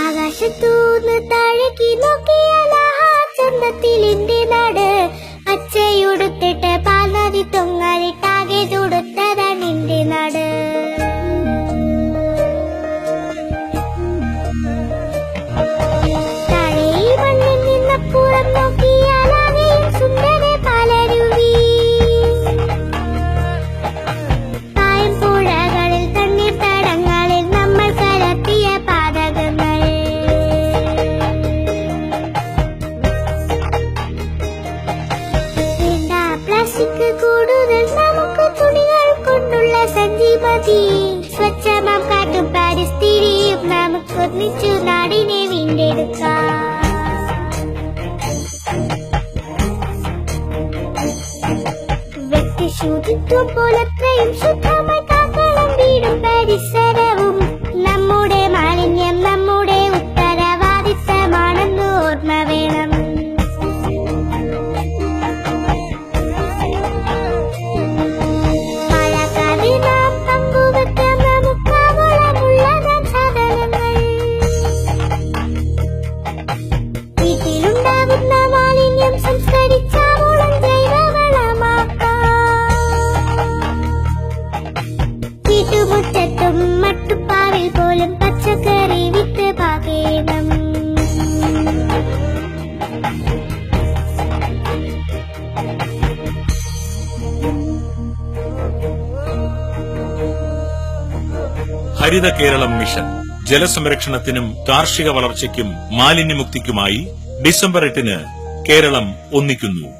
ആകാശത്തൂന്ന് താഴേക്ക് നോക്കിയാൽ ആ ചന്തത്തിൽ എന്റെ നാട്. പ്ലാസ്റ്റിക് കൂടുതൽ നമുക്ക് തുണികൾ കൊണ്ടുള്ള സഞ്ജീവതി സ്വച്ഛമാം കാട്ടും പരിസ്ഥിതിയും നമുക്ക് ഒന്നിച്ചു നാടിനെ വീണ്ടെടുക്കാം. ശുചിത്വം പോലത്രയും ശുദ്ധമായി കാക്കളം വീടും പരിസരവും ഹരിത കേരളം മിഷൻ. ജലസംരക്ഷണത്തിനും കാർഷിക വളർച്ചയ്ക്കും മാലിന്യമുക്തിക്കുമായി ഡിസംബർ എട്ടിന് കേരളം ഒന്നിക്കുന്നു.